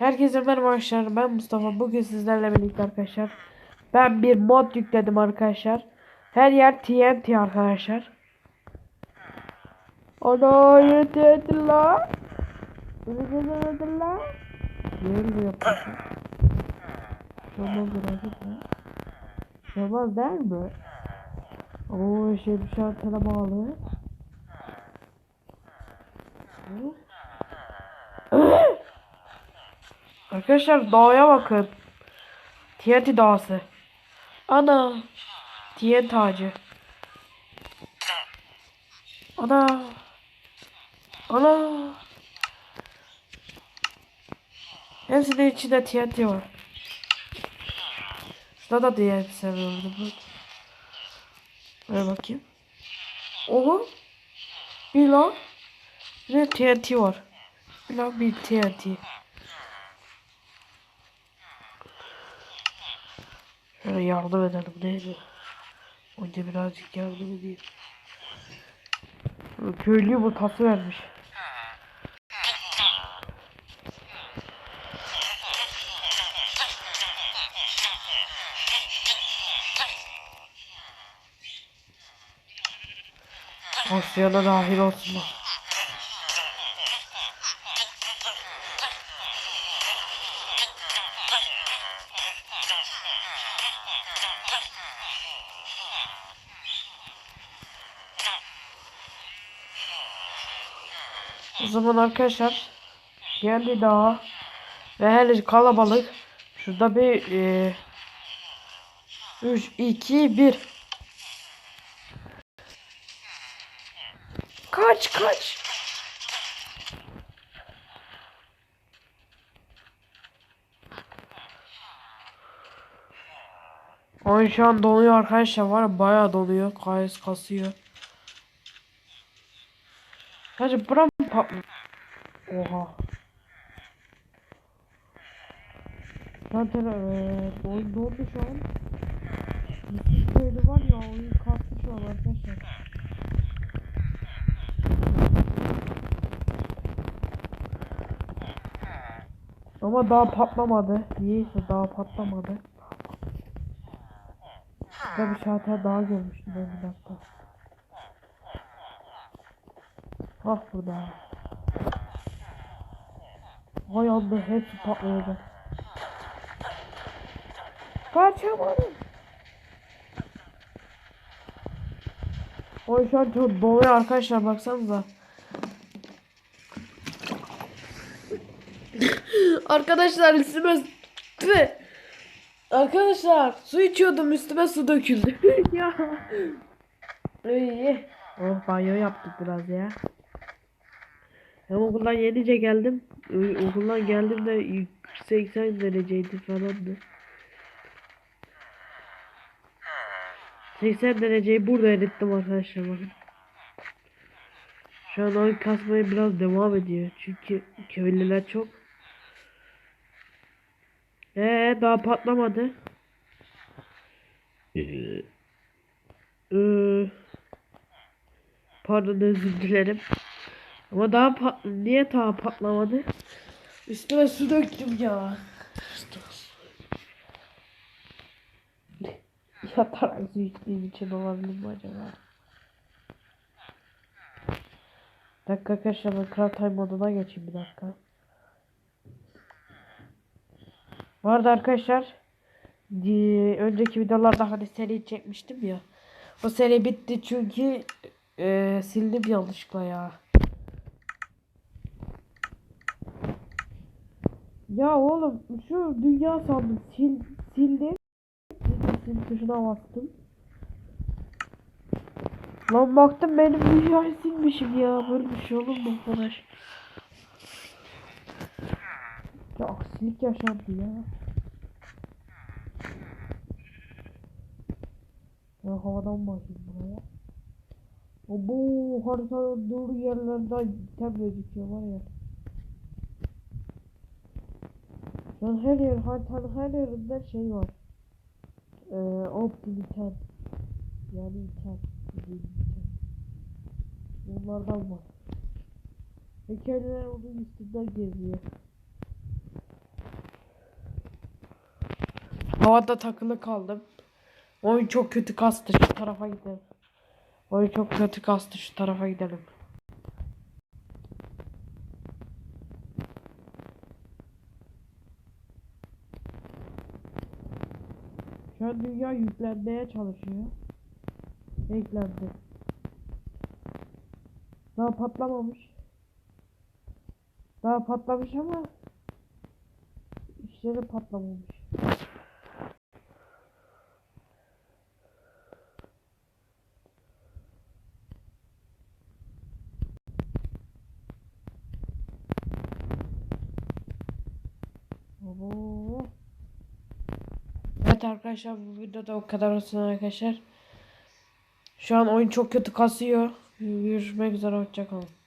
Herkese merhaba arkadaşlar. Ben Mustafa. Bugün sizlerle birlikte arkadaşlar. Ben bir mod yükledim arkadaşlar. Her yer TNT arkadaşlar. Ana yeter la. Yeter la. Böyle yapıyorsun. Şomaz birazcık mı? Şomaz der mi? Oo şey bir şartına bağlı. Hı? Arkadaşlar dağya bakın. TNT dağısı. Ana. TNT ağacı. Ana. Ana. Hepsinin içinde TNT var. Şurada da TNT seviyorum. Ver bakayım. Oha. Bir lan. Bir de TNT var. Bir lan bir TNT. Şöyle yardım edelim değil mi? Önce birazcık yardım edeyim. Köylü yumurtası vermiş. Asya'da dahil olsunlar. O zaman arkadaşlar geldi daha ve hele kalabalık. Şurada bir e, 3 2 1 Kaç kaç. Oyun şu an donuyor arkadaşlar var ya bayağı donuyor. KS kasıyor. Hacı buram patlı. Oha. Zaten evet oyun dondu şu an. Müthiş böyle var ya oyun kastı şu an arkadaşlar. Ama daha patlamadı. Niyeyse daha patlamadı. Şurada bir daha görmüştüm ben bir dakika. Bak burada. Hay anda hepsi patlayacak. Kaçamadım. O şu an çok doluyor arkadaşlar baksanıza. Arkadaşlar üstüme. Arkadaşlar su içiyordum üstüme su döküldü. ya. İyi. Oh banyo yaptık biraz ya. Ben okuldan yenice geldim. Okuldan geldim de 80 dereceydi falandı. 80 dereceyi burada erittim arkadaşlar bakın. Şu an oyun kasmaya biraz devam ediyor. Çünkü köylüler çok. Ee daha patlamadı. Ee, ee, pardon özür dilerim. Ama daha pat niye daha patlamadı? Üstüne su döktüm ya. Yatarak su içtiğim için olabilir mi acaba? Bir dakika arkadaşlar ben Time moduna geçeyim bir dakika. Bu arada arkadaşlar önceki videolarda hani seri çekmiştim ya. O seri bitti çünkü e, sildim yanlışlıkla ya. Ya oğlum şu dünya sandım sil sildim. Sil tuşuna bastım. Lan baktım benim dünyayı silmişim ya. Böyle bir şey olur mu arkadaş? Ya aksilik yaşandı ya. Ya havadan bakayım buraya. O bu haritanın doğru yerlerden tem gözüküyor var ya. Yani her yer haritanın her yerinde şey var. Ee, opti biten. Yani biten. Bunlardan var. Heykeller onun üstünden geziyor. Havada takılı kaldım. Oyun çok kötü kastı şu tarafa gidelim. Oyun çok kötü kastı şu tarafa gidelim. Şu dünya yüklenmeye çalışıyor. Yüklendi. Daha patlamamış. Daha patlamış ama işleri patlamamış. Oo. Evet arkadaşlar bu videoda o kadar olsun arkadaşlar. Şu an oyun çok kötü kasıyor. Görüşmek üzere hoşçakalın.